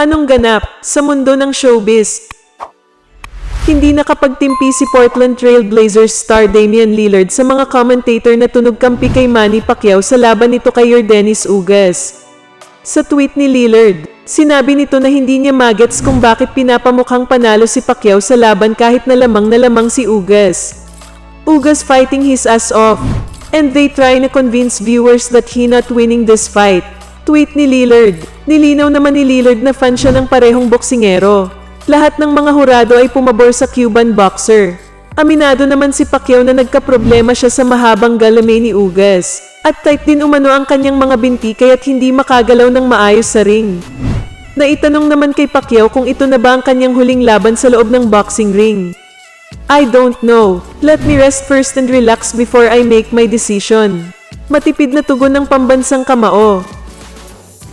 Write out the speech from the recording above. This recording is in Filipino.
Anong ganap sa mundo ng showbiz? Hindi nakapagtimpi si Portland Trail Blazers star Damian Lillard sa mga commentator na tunog kampi kay Manny Pacquiao sa laban nito kay Yordenis Ugas. Sa tweet ni Lillard, sinabi nito na hindi niya magets kung bakit pinapamukhang panalo si Pacquiao sa laban kahit na lamang na lamang si Ugas. Ugas fighting his ass off. And they try na convince viewers that he not winning this fight. Tweet ni Lillard. Nilinaw naman ni Lillard na fan siya ng parehong boksingero. Lahat ng mga hurado ay pumabor sa Cuban boxer. Aminado naman si Pacquiao na nagkaproblema siya sa mahabang galamay ni Ugas. At tight din umano ang kanyang mga binti kaya't hindi makagalaw ng maayos sa ring. Naitanong naman kay Pacquiao kung ito na ba ang kanyang huling laban sa loob ng boxing ring. I don't know. Let me rest first and relax before I make my decision. Matipid na tugon ng pambansang kamao.